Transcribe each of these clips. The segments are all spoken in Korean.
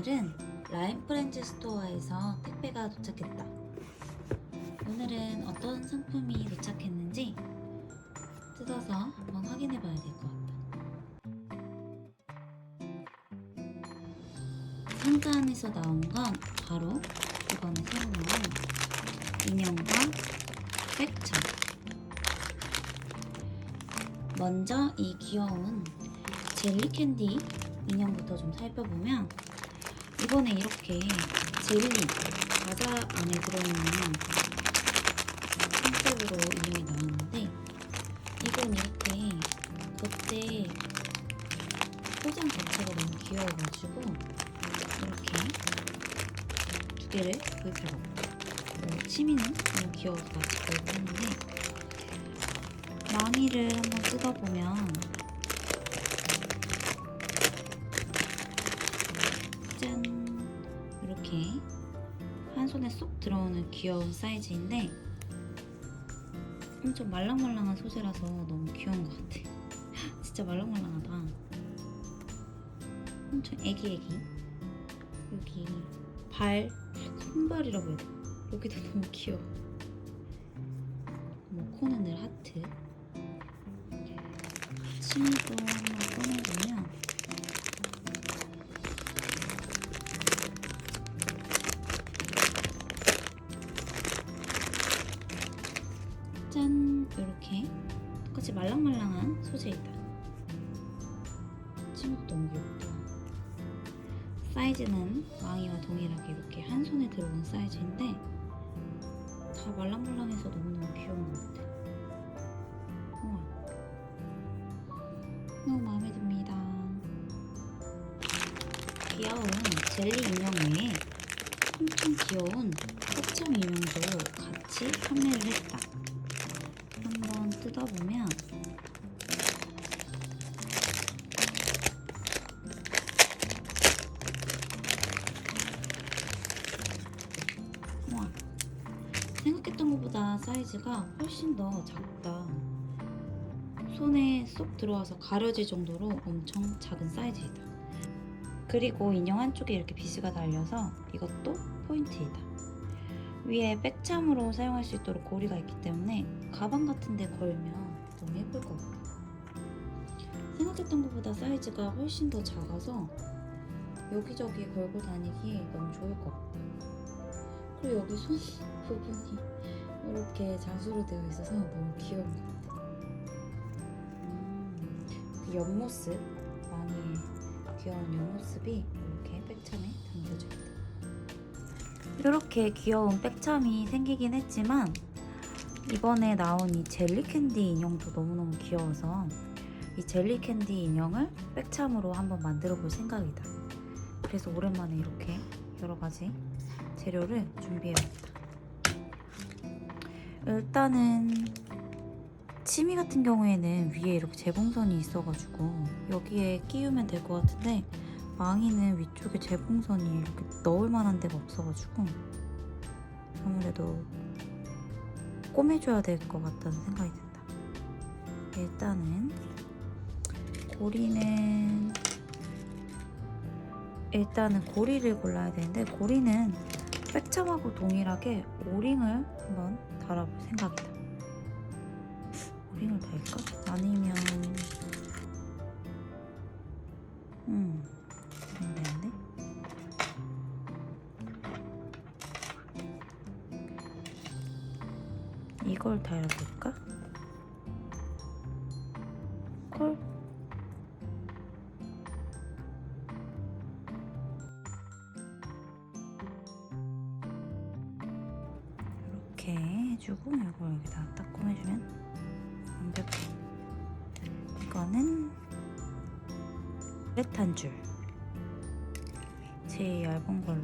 오늘은 라인 프렌즈 스토어에서 택배가 도착했다. 오늘은 어떤 상품이 도착했는지 뜯어서 한번 확인해 봐야 될 것 같다. 상자 안에서 나온 건 바로 이번에 새로 나온 인형과 백차. 먼저 이 귀여운 젤리 캔디 인형부터 좀 살펴보면 이번에 이렇게 젤리 과자 안에 들어있는 컨셉으로 인형이 나왔는데 이건 이렇게 겉에 포장 자체가 너무 귀여워가지고 이렇게 두 개를 구입해봤고 뭐 치미는 너무 귀여워서 같이 구입했는데 망이를 한번 뜯어보면 짠 이렇게 한 손에 쏙 들어오는 귀여운 사이즈인데 엄청 말랑말랑한 소재라서 너무 귀여운 것 같아. 진짜 말랑말랑하다. 엄청 애기애기. 여기 발 손발이라고 해야 되나 여기도 너무 귀여워. 뭐 코는 늘 하트. 치미도 짠 이렇게. 똑같이 말랑말랑한 소재이다. 친구 너무 귀엽다 사이즈는 왕이와 동일하게 이렇게 한 손에 들어온 사이즈인데 다 말랑말랑해서 너무너무 귀여운 것 같아. 우와. 너무 마음에 듭니다. 귀여운 젤리 인형 외에 엄청 귀여운 꽃참 인형도 같이 판매를 했다 뜯어보면 우와 생각했던 것보다 사이즈가 훨씬 더 작다. 손에 쏙 들어와서 가려질 정도로 엄청 작은 사이즈이다. 그리고 인형 한쪽에 이렇게 비스가 달려서 이것도 포인트이다 위에 백참으로 사용할 수 있도록 고리가 있기 때문에 가방 같은 데 걸면 너무 예쁠 것 같아. 생각했던 것보다 사이즈가 훨씬 더 작아서 여기저기 걸고 다니기 너무 좋을 것 같다. 그리고 여기 손 부분이 이렇게 자수로 되어 있어서 너무 귀여운 것 같아. 음, 그 옆모습, 많이 귀여운 옆모습이 이렇게 백참에 담겨져 있다. 이렇게 귀여운 백참이 생기긴 했지만 이번에 나온 이 젤리 캔디 인형도 너무너무 귀여워서 이 젤리 캔디 인형을 백참으로 한번 만들어 볼 생각이다. 그래서 오랜만에 이렇게 여러 가지 재료를 준비해봤다. 일단은 치미 같은 경우에는 위에 이렇게 재봉선이 있어가지고 여기에 끼우면 될 것 같은데 망이는 위쪽에 재봉선이 이렇게 넣을 만한 데가 없어가지고 아무래도 꼬매줘야 될 것 같다는 생각이 든다. 일단은 고리는 일단은 고리를 골라야 되는데 고리는 백참하고 동일하게 오링을 한번 달아볼 생각이다. 오링을 달까? 아니면 이걸 달아볼까? 콜? 이렇게 해주고 이걸 여기다 딱 꺼내주면 완벽해. 이거는 레탄 줄. 제일 얇은 걸로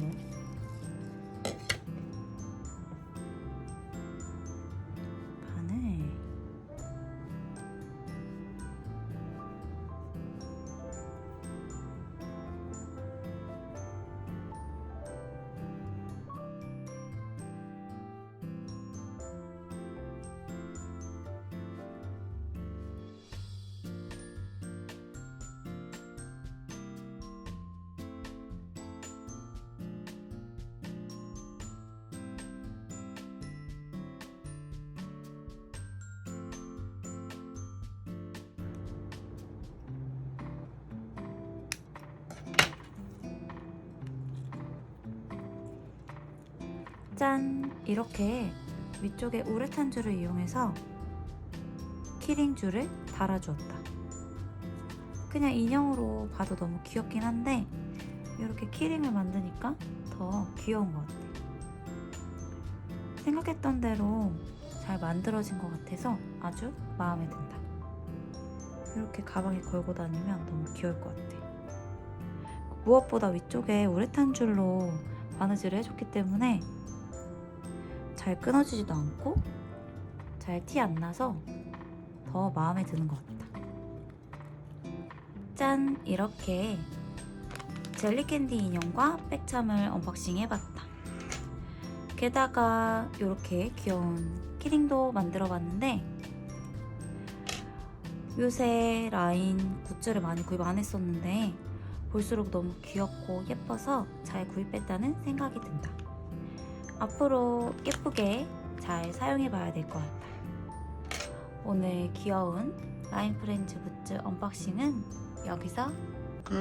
짠! 이렇게 위쪽에 우레탄 줄을 이용해서 키링 줄을 달아주었다. 그냥 인형으로 봐도 너무 귀엽긴 한데 이렇게 키링을 만드니까 더 귀여운 것 같아. 생각했던 대로 잘 만들어진 것 같아서 아주 마음에 든다. 이렇게 가방에 걸고 다니면 너무 귀여울 것 같아. 무엇보다 위쪽에 우레탄 줄로 바느질을 해줬기 때문에 잘 끊어지지도 않고 잘 티 안 나서 더 마음에 드는 것 같다. 짠! 이렇게 젤리캔디 인형과 백참을 언박싱 해봤다. 게다가 이렇게 귀여운 키링도 만들어 봤는데 요새 라인 굿즈를 많이 구입 안 했었는데 볼수록 너무 귀엽고 예뻐서 잘 구입했다는 생각이 든다. 앞으로 예쁘게 잘 사용해 봐야 될 것 같다. 오늘 귀여운 라인 프렌즈 굿즈 언박싱은 여기서 끝.